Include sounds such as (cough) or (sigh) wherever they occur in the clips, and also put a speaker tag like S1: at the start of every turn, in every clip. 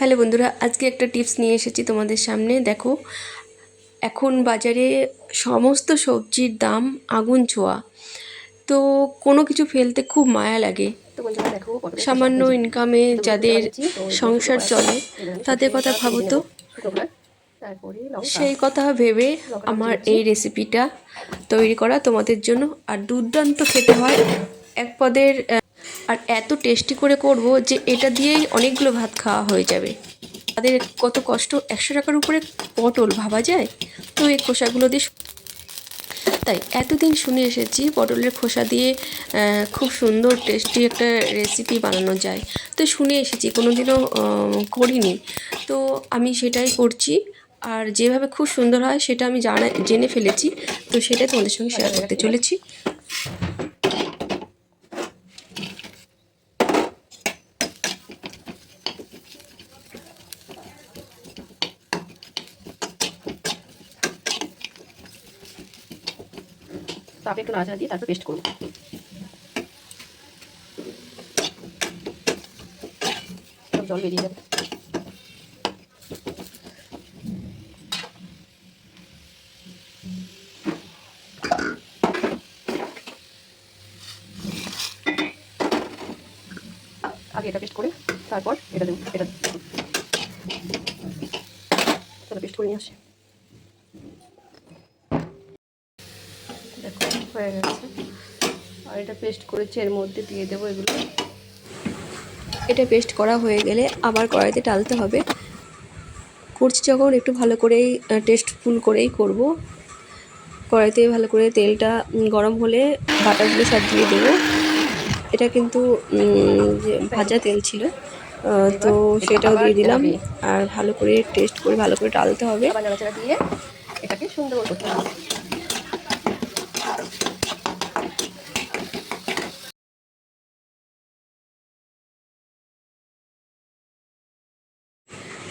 S1: Hello বন্ধুরা আজকে একটা টিপস নিয়ে এসেছি তোমাদের সামনে। দেখো এখন বাজারে সমস্ত সবজির দাম আগুন ছোঁয়া। তো কোনো কিছু ফেলতে খুব মায়া লাগে। সামান্য ইনকামে যাদের সংসার চলে তাদের কথা ভাবো তো। সেই কথা ভেবে আমার এই রেসিপিটা তৈরি করা তোমাদের জন্য। আর দুর্দান্ত খেতে হয় এক পদের আর এত টেস্টি করে করব যে এটা দিয়েই অনেকগুলো ভাত খাওয়া হয়ে যাবে। তাদের কত কষ্ট, একশো টাকার উপরে পটল ভাবা যায়? তো এই খোসাগুলো দিয়ে তাই এতদিন শুনে এসেছি পটলের খোসা দিয়ে খুব সুন্দর টেস্টি একটা রেসিপি বানানো যায়। তো শুনে এসেছি কোনো দিনও করিনি। তো আমি সেটাই করছি। আর যেভাবে খুব সুন্দর হয় সেটা আমি জানা জেনে ফেলেছি। তো সেটাই তোমাদের সঙ্গে শেয়ার করতে চলেছি।
S2: তারপরে একটু নাড়াচাড়া দিয়ে তারপর পেস্ট করব। সব জল বেরিয়ে যাবে। আগে এটা পেস্ট করে তারপর এটা দেবো, এটা চলো পেস্ট করে নিয়ে আসি। হয়ে গেছে। আর এটা পেস্ট করেছি, এর মধ্যে দিয়ে দেবো এগুলো।
S1: এটা পেস্ট করা হয়ে গেলে আবার কড়াইতে টালতে হবে। করছি যখন একটু ভালো করেই টেস্টফুল করেই করব। কড়াইতে ভালো করে তেলটা গরম হলে বাটারগুলো সব দিয়ে দেবো। এটা কিন্তু যে ভাজা তেল ছিল তো সেটাও দিয়ে দিলাম। আর ভালো করে টেস্ট করে, ভালো করে ডালতে হবে।
S2: দিয়ে এটাকে সুন্দর করতে হবে।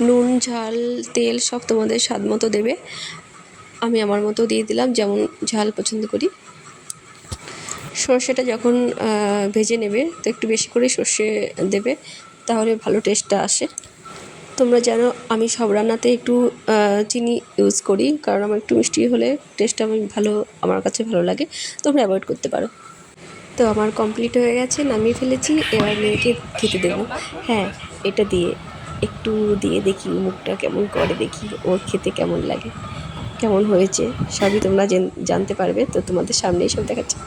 S1: নুন, ঝাল, তেল সব তোমাদের স্বাদ মতো দেবে। আমি আমার মতো দিয়ে দিলাম, যেমন ঝাল পছন্দ করি। সর্ষেটা যখন ভেজে নেবে, তো একটু বেশি করে সর্ষে দেবে, তাহলে ভালো টেস্টটা আসে। তোমরা জানো, আমি সব রান্নাতে একটু চিনি ইউজ করি, কারণ আমার একটু মিষ্টি হলে টেস্টটা আমি ভালো, আমার কাছে ভালো লাগে। তোমরা অ্যাভয়েড করতে পারো। তো আমার কমপ্লিট হয়ে গেছে, নামিয়ে ফেলেছি, এবার মেয়েকে খেতে দেবো। হ্যাঁ এটা দিয়ে। একটু দিয়ে দেখি মুখটা কেমন করে দেখি ওর খেতে কেমন লাগে কেমন হয়েছে সবই তোমরা জানতে পারবে তো তোমাদের সামনেই সব দেখাচ্ছে।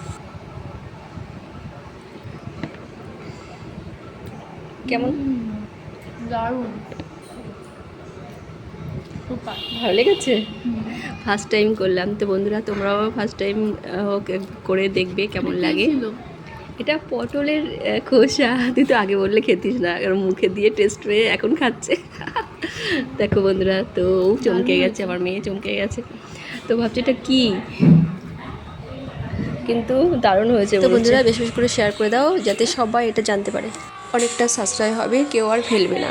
S1: কেমন?
S3: দারুণ।
S1: ভালো লেগেছে? ফার্স্ট টাইম করলাম তো বন্ধুরা তোমরাও ফার্স্ট টাইম করে দেখবে কেমন লাগে। এটা পটলের খোসা। তুই তো আগে বললে খেতিস না কারণ মুখে দিয়ে টেস্ট হয়ে এখন খাচ্ছে। (laughs) দেখো বন্ধুরা তো চমকে গেছে আমার মেয়ে চমকে গেছে। তো ভাবছি এটা কি? কিন্তু দারুণ হয়েছে তো বন্ধুরা বেশ বেশ করে শেয়ার করে দাও যাতে সবাই এটা জানতে পারে। অনেকটা সাশ্রয় হবে কেউ আর ফেলবে না।